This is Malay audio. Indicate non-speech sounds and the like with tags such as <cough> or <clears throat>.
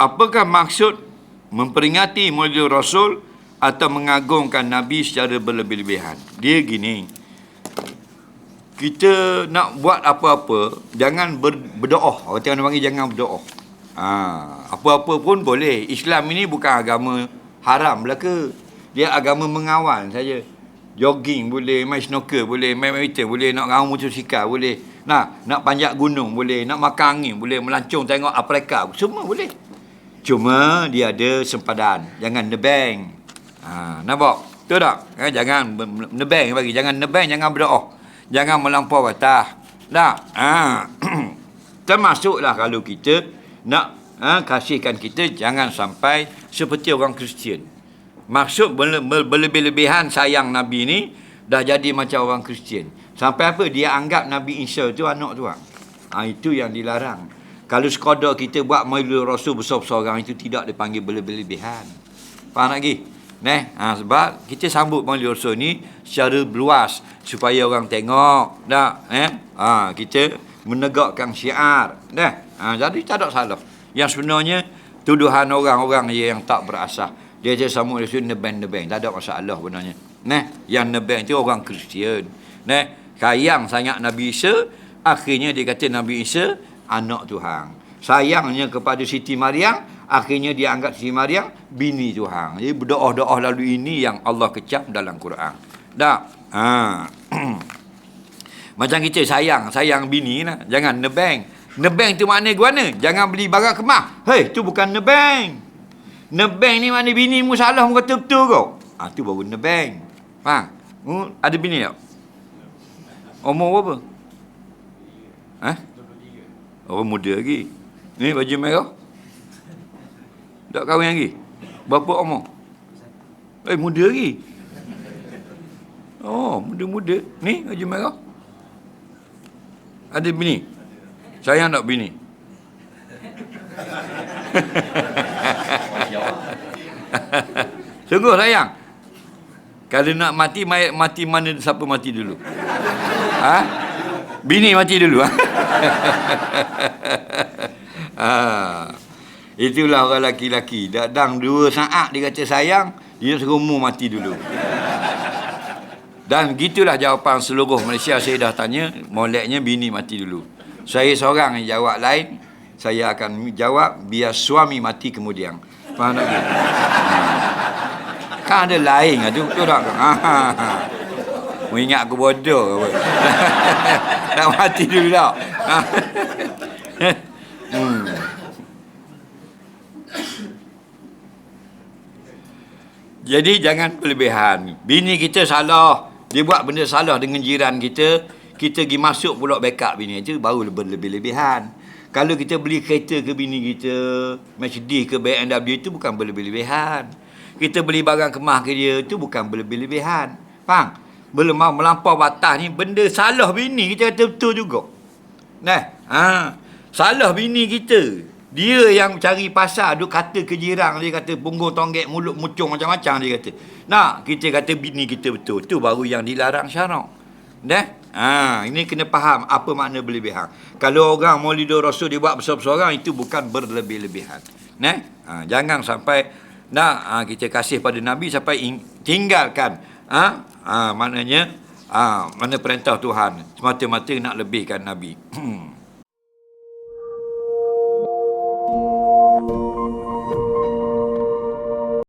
apakah maksud memperingati Maulid Rasul atau mengagungkan Nabi secara berlebih-lebihan? Dia gini. Kita nak buat apa-apa, jangan ber, berdoa. Orang tengah panggil jangan berdoa. Ha, apa-apa pun boleh. Islam ini bukan agama haram belaka. Dia agama mengawal saja. Jogging boleh, main snooker boleh, main badminton boleh, nak ngau motosikal boleh. Nak nak panjat gunung boleh, nak makan angin boleh, melancong tengok Afrika, semua boleh. Cuma dia ada sempadan. Jangan nebeng. Ha, nampak? Betul tak? Ha, jangan nebeng bagi. Jangan nebeng, jangan berdoa. Jangan melampau batas. Tak? Ha. <clears throat> Termasuklah kalau kita nak ha, kasihkan kita, jangan sampai seperti orang Kristian. Maksud berlebih-lebihan sayang Nabi ni, dah jadi macam orang Kristian. Sampai apa? Dia anggap Nabi Isa tu anak tu. Ha, itu yang dilarang. Kalau sekadar kita buat maulid Rasul besar-besar orang itu tidak dipanggil berlebih-lebihan. Faham lagi? Neh, ha, sebab kita sambut Maulid Rasul ni secara luas supaya orang tengok, dah, eh? Ha, kita menegakkan syiar, dah. Ha, jadi tak ada salah. Yang sebenarnya tuduhan orang-orang yang tak berasah. Dia je sambut Rasul nebeng-nebeng, tak ada masalah sebenarnya. Neh, yang nebeng tu orang Kristian. Neh, sayang sangat Nabi Isa, akhirnya dia kata Nabi Isa anak Tuhan. Sayangnya kepada Siti Maryam, akhirnya dia anggap Siti Maryam bini Tuhan. Jadi berdoa-doa lalu ini yang Allah kecap dalam Quran. Tak? Ha. <clears throat> Macam kita sayang, sayang bini lah. Jangan nebeng. Nebeng tu makna guana. Jangan beli barang kemah. Hei, tu bukan nebeng. Nebeng ni mana bini mu salah mu kata betul kau. Ha, tu baru nebeng. Faham? Hmm, ada bini tak? Umur berapa? Ha? Orang muda lagi. Ni baju merah. Tak kahwin lagi? Berapa umur? Eh, muda lagi. Oh, muda-muda. Ni, baju merah. Ada bini? Sayang tak bini? Sungguh sayang. Kalau nak mati, mati mana siapa mati dulu? Ha? Bini mati dulu. ha. <laughs> Itulah orang laki-laki. Dadang dua saat dia kata sayang, dia serumu mati dulu. Dan gitulah jawapan seluruh Malaysia saya dah tanya, moleknya bini mati dulu. Saya seorang yang jawab lain, saya akan jawab biar suami mati kemudian. Faham tak? Hmm. Kan ada lain tu, betul tak? Ha, ha, ha. Mau ingat aku bodoh <laughs> Tak mati dulu tak? Hmm. Jadi jangan berlebihan. Bini kita salah. Dia buat benda salah dengan jiran kita. Kita pergi masuk pula backup bini itu baru berlebih-lebihan. Kalau kita beli kereta ke bini kita, Mercedes ke BMW itu bukan berlebih-lebihan. Kita beli barang kemah ke dia itu bukan berlebih-lebihan. Faham? Belum melampau batas ni benda salah bini kita kata betul juga. Nah, ha, salah bini kita. Dia yang cari pasar duk kata ke jiran dia kata punggung tonggek mulut mucung macam-macam dia kata. Nak kita kata bini kita betul. Tu baru yang dilarang syarak. Dah? Ha, ini kena faham apa makna berlebihan. Kalau orang Maulidur Rasul dibuat besar-besar orang itu bukan berlebih-lebihan. Nah, ha, jangan sampai nak ha, kita kasih pada Nabi sampai in, tinggalkan ha, ha, maknanya ha, mana perintah Tuhan semata-mata nak lebihkan Nabi. <clears throat>